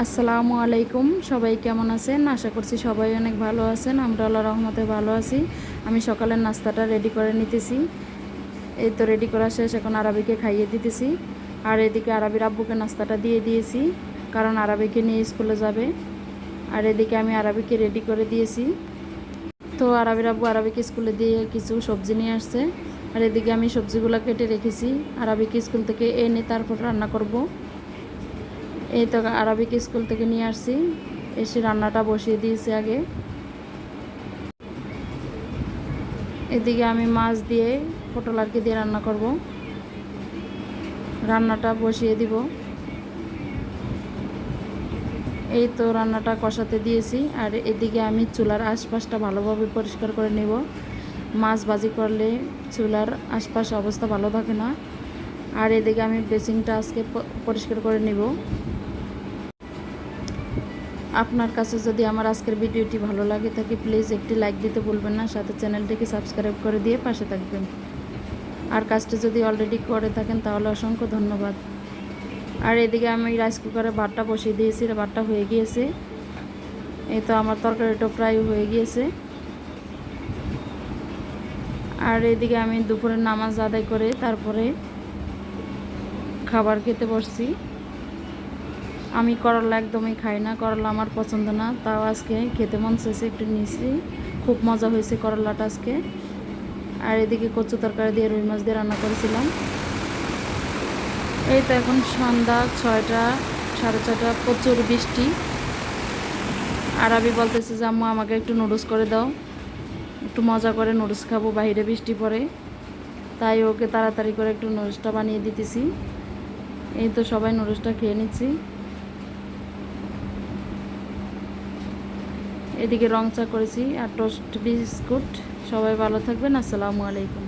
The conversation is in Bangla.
আসসালামু আলাইকুম। সবাই কেমন আছেন? আশা করছি সবাই অনেক ভালো আছেন। আমরা আল্লাহ রহমতে ভালো আছি। আমি সকালের নাস্তাটা রেডি করে নিতেছি। এই তো রেডি করা শেষ। এখন আরবিকে খাইয়ে দিতেছি। আর এদিকে আরবির আব্বুকে নাস্তাটা দিয়ে দিয়েছি, কারণ আরবিকে নিয়ে স্কুলে যাবে। আর এদিকে আমি আরবিকে রেডি করে দিয়েছি। তো আরবির আব্বু আরবিকে স্কুলে দিয়ে কিছু সবজি নিয়ে আসছে। আর এদিকে আমি সবজিগুলো কেটে রেখেছি। আরবিকে স্কুল থেকে এনে তারপর রান্না করব। এই তো আরবিক স্কুল থেকে নিয়ে আসছি। এসে রান্নাটা বসিয়ে দিয়েছি আগে। এদিকে আমি মাছ দিয়ে পটল আর কি দিয়ে রান্না করব। রান্নাটা বসিয়ে দিব। এই তো রান্নাটা কষাতে দিয়েছি। আর এদিকে আমি চুলার আশপাশটা ভালোভাবে পরিষ্কার করে নেব। মাছ ভাজি করলে চুলার আশপাশ অবস্থা ভালো থাকে না। আর এদিকে আমি বেসিংটা আজকে পরিষ্কার করে নেব। আপনার কাছে যদি আমার আজকের ভিডিওটি ভালো লাগে থাকে প্লিজ একটি লাইক দিতে বলবেন না। সাথে চ্যানেলটিকে সাবস্ক্রাইব করে দিয়ে পাশে থাকবেন। আর কাজটি যদি অলরেডি করে থাকেন, তাহলে অসংখ্য ধন্যবাদ। আর এদিকে আমি রাইস কুকারে ভাতটা বসিয়ে দিয়েছি ভাতটা হয়ে গিয়েছে। এই তো আমার তরকারিটা প্রায় হয়ে গিয়েছে। আর এদিকে আমি দুপুরের নামাজ আদায় করে তারপরে খাবার খেতে বসছি। আমি করলা একদমই খাই না, করলা আমার পছন্দ না। তাও আজকে খেতে মন চেয়েছে একটু নিয়েছি খুব মজা হয়েছে করলাটা আজকে। আর এদিকে কচু তরকারি দিয়ে রুই মাছ দিয়ে রান্না করেছিলাম। এই তো এখন সন্ধ্যা ছয়টা, সাড়ে ছয়টা, প্রচুর বৃষ্টি। আর আমি বলতেছি যে, আম্মু, আমাকে একটু নুডলস করে দাও। একটু মজা করে নুডলস খাব, বাইরে বৃষ্টি পড়ে। তাই ওকে তাড়াতাড়ি করে একটু নুডলসটা বানিয়ে দিতেছি। এই তো সবাই নুডলসটা খেয়ে নিচ্ছি। এদিকে রং চা করেছি আর টোস্ট বিস্কুট। সবাই ভালো থাকবেন আসসালামু আলাইকুম।